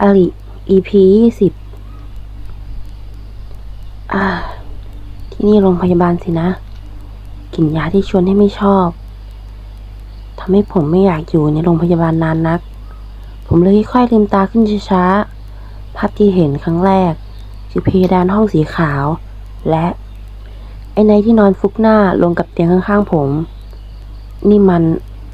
อลิ EP ยี่สิบอ่า ที่นี่โรงพยาบาลสินะ กลิ่นยาที่ชวนให้ไม่ชอบ ทำให้ผมไม่อยากอยู่ในโรงพยาบาลนานนัก ผมเลยค่อยๆลืมตาขึ้นช้าๆ ภาพที่เห็นครั้งแรก คือเพดานห้องสีขาว และ ไอ้นายที่นอนฟุกหน้าลงกับเตียงข้างๆผม นี่มัน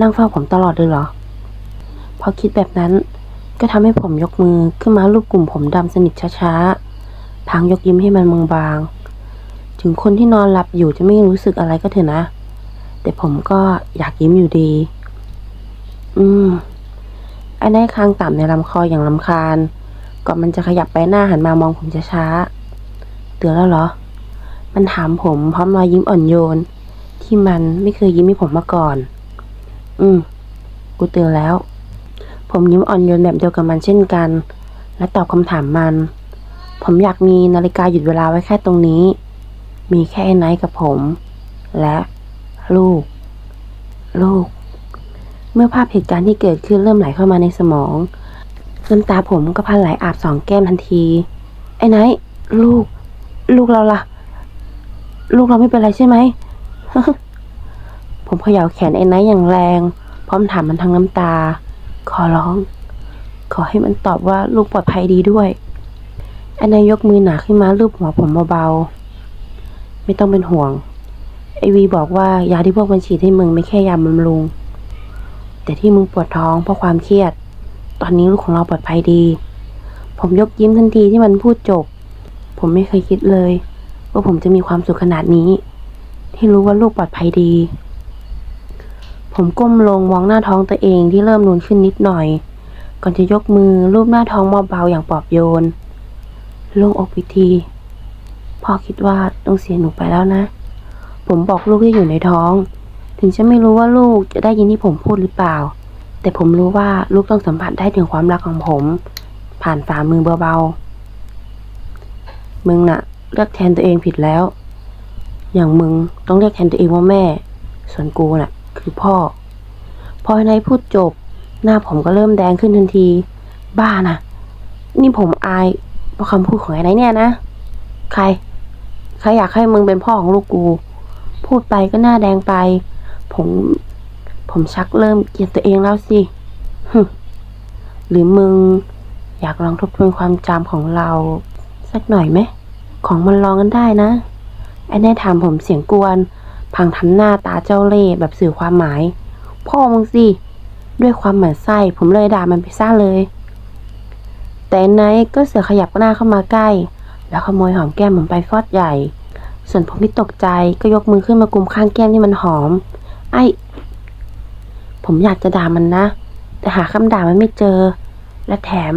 นั่งเฝ้าผมตลอดเลยเหรอ พอคิดแบบนั้น ก็ทำให้ผมยกมือขึ้นมาลูบกลุ่มผมดำสนิทช้าๆพางยกยิ้มให้มันบางๆถึงคนที่นอนหลับอยู่จะไม่รู้สึกอะไรก็เถอะนะ แต่ผมก็อยากยิ้มอยู่ดี อืมไอ้นายคางต่ำในลำคออย่างลำคาญ ก่อนมันจะขยับไปหน้าหันมามองผมช้าๆเตือนแล้วเหรอ มันถามผมพร้อมรอยยิ้มอ่อนโยน ที่มันไม่เคยยิ้มให้ผมมาก่อน อืม กูเตือนแล้ว ผมยิ้มอ่อนโยนแบบเดียวกับมันเช่นกัน และตอบคำถามมัน ผมอยากมีนาฬิกาหยุดเวลาไว้แค่ตรงนี้ มีแค่ไอ้ไนท์กับผม และลูก ลูก เมื่อภาพเหตุการณ์ที่เกิดขึ้นเริ่มไหลเข้ามาในสมองน้ำตาผมก็พันไหลอาบสองแก้มทันที ไอ้ไนท์ลูก ลูกเราล่ะ ลูกเราไม่เป็นไรใช่ไหม ผมเขย่าแขนไอ้ไนท์อย่างแรง พร้อมถามมันทั้งน้ำตา ขอร้อง ขอให้มันตอบว่าลูกปลอดภัยดีด้วยไอ้นท์ยกมือหนาขึ้นมาลูบหัวผมเบาๆ ไม่ต้องเป็นห่วง ไอวีบอกว่ายาที่พวกมันฉีดให้มึงไม่แค่ยาบำรุง แต่ที่มึงปวดท้องเพราะความเครียด ตอนนี้ลูกของเราปลอดภัยดี ผมยกยิ้มทันทีที่มันพูดจบ ผมไม่เคยคิดเลย ว่าผมจะมีความสุขขนาดนี้ ที่รู้ว่าลูกปลอดภัยดี ผมก้มลงมองหน้าท้องตัวเองที่เริ่มนูนขึ้นนิดหน่อย ก่อนจะยกมือลูบหน้าท้องเบาๆอย่างปลอบโยนโล่งอกพิธีพ่อคิดว่าต้องเสียหนูไปแล้วนะ ผมบอกลูกที่อยู่ในท้อง ถึงจะไม่รู้ว่าลูกจะได้ยินที่ผมพูดหรือเปล่า แต่ผมรู้ว่าลูกต้องสัมผัสได้ถึงความรักของผม ผ่านฝ่ามือเบาๆมึงน่ะเลือกแทนตัวเองผิดแล้ว อย่างมึงต้องเรียกแทนตัวเองว่าแม่ ส่วนกูน่ะ คือพ่อ พอไอ้นพูดจบ หน้าผมก็เริ่มแดงขึ้นทันที บ้านะนี่ผมอายเพราะคำพูดของไอ้นเนี่ยนะ ใคร ใครอยากให้มึงเป็นพ่อของลูกกู พูดไปก็หน้าแดงไป ผม ผมชักเริ่มเกลียดตัวเองแล้วสิหรือมึงอยากลองทบทวนความจำของเรา สักหน่อยไหม ของมันลองกันได้นะ ไอ้แน่ถามผมเสียงกวน พังทำหน้าตาเจ้าเล่ห์แบบสื่อความหมาย พ่อมึงสิ ด้วยความหมั่นไส้ผมเลยด่ามันไปซ่าเลย แต่ไนก็เสือขยับหน้าเข้ามาใกล้ แล้วขโมยหอมแก้มผมไปฟอดใหญ่ ส่วนผมที่ตกใจก็ยกมือขึ้นมากุมข้างแก้มที่มันหอม ไอ้ ผมอยากจะด่ามันนะ แต่หาคำด่ามันไม่เจอ และแถม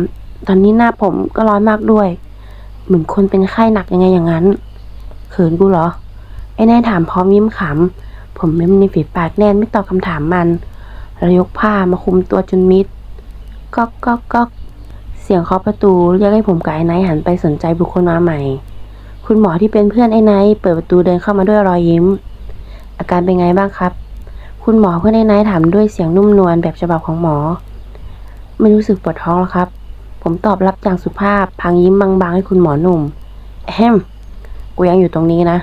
ตอนนี้หน้าผมก็ร้อนมากด้วย เหมือนคนเป็นไข้หนักยังไงอย่างนั้น เขินกูเหรอ ไอ้นายถามพร้อมยิ้มขำ ผมเม้มในฝีปากแน่นไม่ตอบคำถามมันแล้วยกผ้ามาคุมตัวจนมิดก๊อกก๊อกก๊อกเสียงเคาะประตูเรียกให้ผมกับไอ้ไนท์หันไปสนใจบุคคลมาใหม่ คุณหมอที่เป็นเพื่อนไอ้ไนท์เปิดประตูเดินเข้ามาด้วยรอยยิ้ม อาการเป็นไงบ้างครับ คุณหมอเพื่อนไอ้ไนท์ถามด้วยเสียงนุ่มนวลแบบฉบับของหมอ ไม่รู้สึกปวดท้องแล้วครับ ผมตอบรับอย่างสุภาพพลางยิ้มบางๆให้คุณหมอหนุ่มแฮมกูยังอยู่ตรงนี้นะ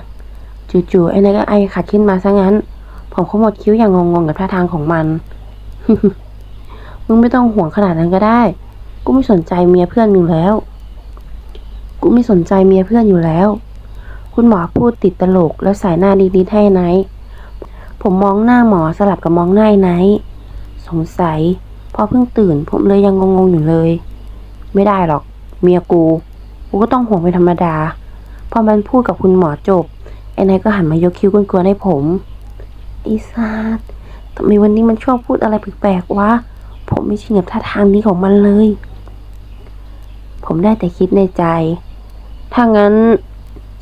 จู่ๆไอ้ไนท์ก็ไอขัดขึ้นมาซะงั้น ผมขมวดคิ้วอย่างงงๆกับท่าทางของมัน มึงไม่ต้องห่วงขนาดนั้นก็ได้ กูไม่สนใจเมียเพื่อนมึงแล้ว กูไม่สนใจเมียเพื่อนอยู่แล้ว คุณหมอพูดติดตลกแล้วสายหน้าดีๆให้ไนท์ผมมองหน้าหมอสลับกับมองหน้าไอ้ไนท์สงสัยพอเพิ่งตื่น ผมเลยยังงงๆอยู่เลย ไม่ได้หรอก เมียกู กูก็ต้องห่วงเป็นธรรมดา พอมันพูดกับคุณหมอจบ ไอ้ไนท์ก็หันมายกคิ้วกวนๆให้ผมอ้ซาดทำไมวันนี้มันชอบพูดอะไรแปลกๆวะ ผมไม่ชินกับท่าทางนี้ของมันเลย ผมได้แต่คิดในใจ ถ้างั้น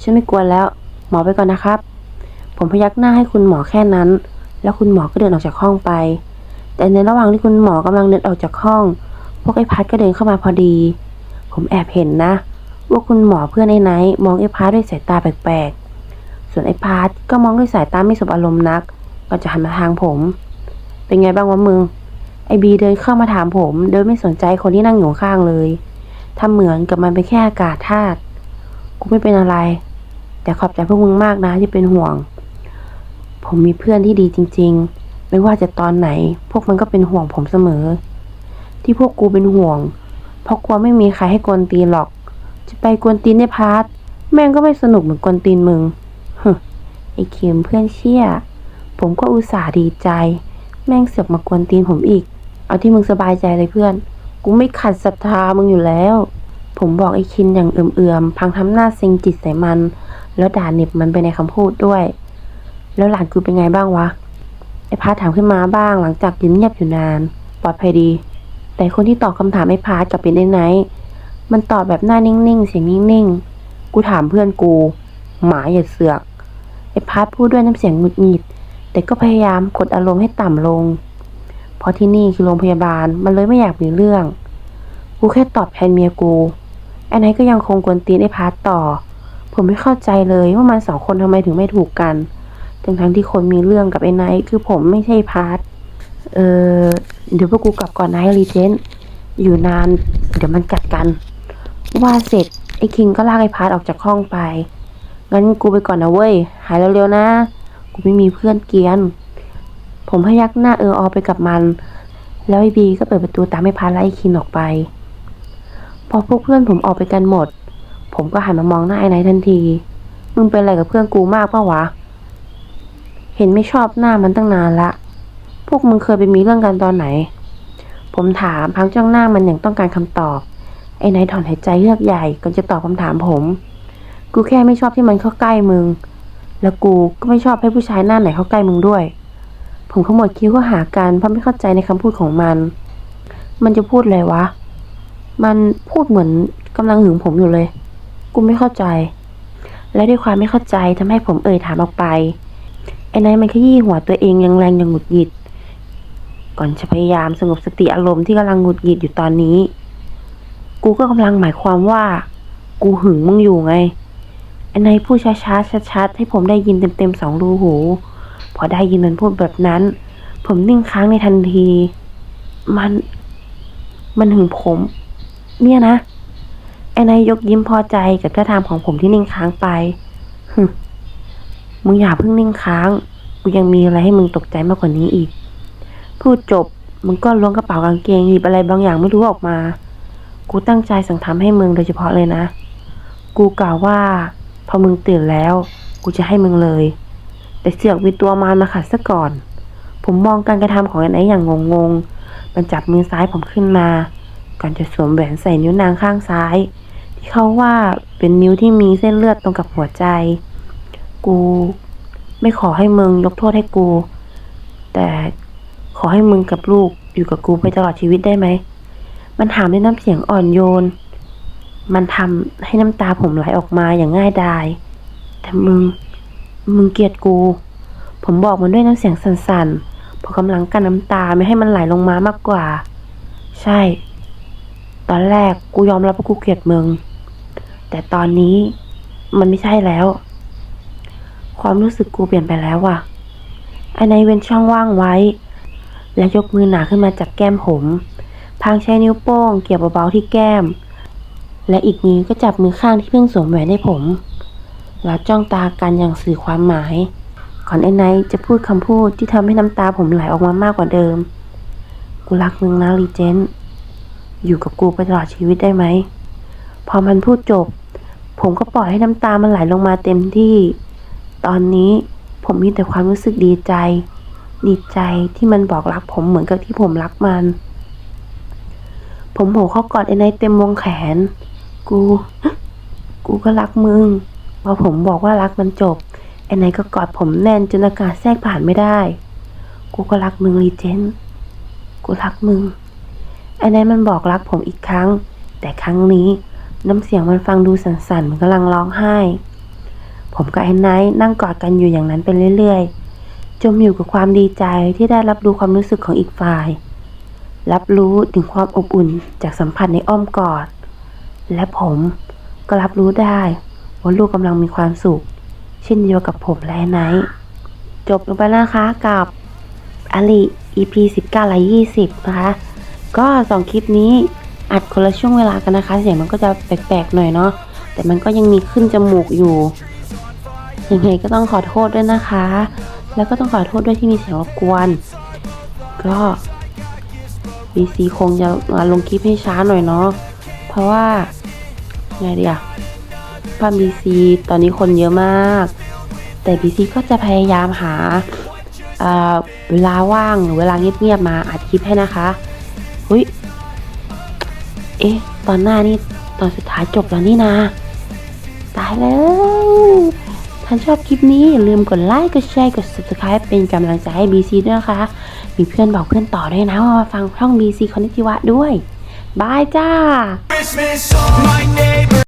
ฉันไม่กวนแล้ว หมอไปก่อนนะครับ ผมพยักหน้าให้คุณหมอแค่นั้น แล้วคุณหมอก็เดินออกจากห้องไป แต่ในระหว่างที่คุณหมอกำลังเดินออกจากห้อง พวกไอ้พัดก็เดินเข้ามาพอดี ผมแอบเห็นนะ ว่าคุณหมอเพื่อนไอ้ไนท์มองไอ้พัดด้วยสายตาแปลกๆ ส่วนไอ้พัดก็มองด้วยสายตาไม่สบอารมณ์นัก ก็จะหันมาทางผม เป็นไงบ้างวะมึง ไอบีเดินเข้ามาถามผม โดยไม่สนใจคนที่นั่งอยู่ข้างเลยทำเหมือนกับมันเป็นแค่อากาศธาตุ กูไม่เป็นอะไร แต่ขอบใจพวกมึงมากนะที่เป็นห่วง ผมมีเพื่อนที่ดีจริง ๆ ไม่ว่าจะตอนไหน พวกมันก็เป็นห่วงผมเสมอ ที่พวกกูเป็นห่วง เพราะกลัวไม่มีใครให้กวนตีนหรอก จะไปกวนตีนในพาร์ทแม่งก็ไม่สนุกเหมือนกวนตีนมึง ไอ้เข็มเพื่อนเชี่ย ผมก็อุตส่าห์ดีใจ แม่งเสือกมากวนตีนผมอีก เอาที่มึงสบายใจเลยเพื่อน กูไม่ขัดศรัทธามึงอยู่แล้ว ผมบอกไอ้คินอย่างเอื่อมๆ พังทำหน้าเซ็งจิตใส่มัน แล้วด่าเน็บมันไปในคำพูดด้วย แล้วหลานกูเป็นไงบ้างวะ ไอ้พาร์ทถามขึ้นมาบ้างหลังจากยืนเงียบอยู่นาน ปลอดภัยดี แต่คนที่ตอบคำถามไอ้พาร์ทกับเป็นไอ้ไนท์มันตอบแบบหน้านิ่งๆ เสียงนิ่งๆ กูถามเพื่อนกู หมาอย่าเสือก ไอ้พาร์ทพูดด้วยน้ำเสียงหงุดหงิด แต่ก็พยายามกดอารมณ์ให้ต่ำลง เพราะที่นี่คือโรงพยาบาลมันเลยไม่อยากมีเรื่อง กูแค่ตอบแทนเมียกู ไอ้ไนท์ก็ยังคงกวนตีนไอ้พาร์ทต่อ ผมไม่เข้าใจเลยว่ามันสองคนทำไมถึงไม่ถูกกันทั้งทั้งที่คนมีเรื่องกับไอ้ไนท์คือผมไม่ใช่พาร์ทเออเดี๋ยวพวกกูกลับก่อนนะรีเจนอยู่นาน เดี๋ยวมันกัดกัน ว่าเสร็จไอ้คิงก็ลากไอ้พาร์ทออกจากห้องไป งั้นกูไปก่อนนะเว้ย หายเร็วๆนะ กูไม่มีเพื่อนเกียน ผมพยักหน้าเอออไปกับมัน แล้วไอ้บีก็เปิดประตูตามไอ้พาร์ทและไอ้คินออกไป พอพวกเพื่อนผมออกไปกันหมด ผมก็หันมามองหน้าไอ้ไนท์ทันที มึงเป็นอะไรกับเพื่อนกูมากปะวะ เห็นไม่ชอบหน้ามันตั้งนานละ พวกมึงเคยไปมีเรื่องกันตอนไหน ผมถามพังจ้องหน้ามันอย่างต้องการคำตอบ ไอ้ไนท์ถอนหายใจเฮือกใหญ่ก่อนจะตอบคำถามผม กูแค่ไม่ชอบที่มันเข้าใกล้มึง แล้วกูก็ไม่ชอบให้ผู้ชายหน้าไหนเข้าใกล้มึงด้วย ผมขมวดคิ้วก็หากันเพราะไม่เข้าใจในคำพูดของมัน มันจะพูดอะไรวะ มันพูดเหมือนกำลังหึงผมอยู่เลย กูไม่เข้าใจ และด้วยความไม่เข้าใจทำให้ผมเอ่ยถามออกไป ไอ้นายมันขยี้หัวตัวเองแรงๆอย่างหงุดหงิด ก่อนจะพยายามสงบสติอารมณ์ที่กำลังหงุดหงิดอยู่ตอนนี้ กูก็กำลังหมายความว่า กูหึงมึงอยู่ไง นายพูดช้าๆชัดๆให้ผมได้ยินเต็มๆสองรูหู พอได้ยินมันพูดแบบนั้น ผมนิ่งค้างในทันที มัน มันหึงผม เนี่ยนะไอ้นายยกยิ้มพอใจกับท่าทางของผมที่นิ่งค้างไปหึมึงอย่าเพิ่งนิ่งค้าง กูยังมีอะไรให้มึงตกใจมากกว่านี้อีก พูดจบ มึงก็ล้วงกระเป๋ากางเกงหยิบอะไรบางอย่างไม่รู้ออกมา กูตั้งใจสั่งทำให้มึงโดยเฉพาะเลยนะ กูกล่าวว่า อมึงตื่นแล้ว กูจะให้มึงเลย แต่เสือกมีตัวมารมาขัดซะก่อน ผมมองการกระทำของไอ้ไนอย่างงงๆ มันจับมือซ้ายผมขึ้นมา ก่อนจะสวมแหวนใส่นิ้วนางข้างซ้าย ที่เขาว่าเป็นนิ้วที่มีเส้นเลือดตรงกับหัวใจ กู ไม่ขอให้มึงยกโทษให้กู แต่ขอให้มึงกับลูกอยู่กับกูไปตลอดชีวิตได้ไหม มันถามด้วยน้ำเสียงอ่อนโยน มันทำให้น้ำตาผมไหลออกมาอย่างง่ายดาย แต่มึง มึงเกลียดกู ผมบอกมันด้วยน้ำเสียงสั่นๆเพราะกำลังกั้นน้ำตาไม่ให้มันไหลลงมามากกว่า ใช่ ตอนแรกกูยอมรับว่ากูเกลียดมึง แต่ตอนนี้มันไม่ใช่แล้ว ความรู้สึกกูเปลี่ยนไปแล้วว่ะไอ้ในเว้นช่องว่างไว้ และยกมือหนาขึ้นมาจับแก้มผม พางใช้นิ้วโป้งเกี่ยวเบาๆที่แก้ม และอีกนิ้ก็จับมือข้างที่เพิ่งสวมแหวนให้ผม แล้วจ้องตากันอย่างสื่อความหมาย ก่อนไอ้ไนท์จะพูดคำพูดที่ทำให้น้ำตาผมไหลออกมามากกว่าเดิม กูรักมึงนะรีเจนต์อยู่กับกูไปตลอดชีวิตได้ไหม พอมันพูดจบ ผมก็ปล่อยให้น้ำตามันไหลลงมาเต็มที่ ตอนนี้ผมมีแต่ความรู้สึกดีใจ ดีใจที่มันบอกรักผมเหมือนกับที่ผมรักมัน ผมโผล่เข้ากอดไอ้ไนท์เต็มวงแขน กู กูก็รักมึง พอผมบอกว่ารักมันจบ ไอ้ไนก็กอดผมแน่นจนอากาศแทรกผ่านไม่ได้ กูก็รักมึงรีเจนต์กูรักมึง ไอ้ไนมันบอกรักผมอีกครั้ง แต่ครั้งนี้น้ำเสียงมันฟังดูสั่นๆมือนกำลังร้องไห้ ผมกับไอ้ไนท์นั่งกอดกันอยู่อย่างนั้นไปเรื่อยๆ จมอยู่กับความดีใจที่ได้รับรู้ความรู้สึกของอีกฝ่าย รับรู้ถึงความอบอุ่นจากสัมผัสในอ้อมกอด และผมก็รับรู้ได้ว่าลูกกำลังมีความสุข เช่นเดียวกับผมและไนท์จบลงไปแล้วนะคะกับอลิ EP 19และ20 นะคะ ก็สองคลิปนี้อัดคนละช่วงเวลากันนะคะ เสียงมันก็จะแปลกๆหน่อยเนาะแต่มันก็ยังมีขึ้นจมูกอยู่ยังไงก็ต้องขอโทษด้วยนะคะ แล้วก็ต้องขอโทษด้วยที่มีเสียงรบกวน ก็ BC คงจะมาลงคลิปให้ช้าหน่อยเนาะ เพราะว่าไงเดียบ้าน BC ตอนนี้คนเยอะมาก แต่ BC ก็จะพยายามหาเอ่อเวลาว่างหรือเวลาเงียบๆมาอัดคลิปให้นะคะหุยเอ๊ะ ตอนหน้านี่ตอนสุดท้ายจบแล้วนี่นาตายแล้วถ้าชอบคลิปนี้ อย่าลืมกดไลค์ กดแชร์ กด subscribe เป็นกำลังใจให้ BC ด้วยนะคะ มีเพื่อนบอกเพื่อนต่อด้วยนะว่ามาฟังช่อง BC คอนนิจิวะด้วย บายจ้า Christmas, my neighbor.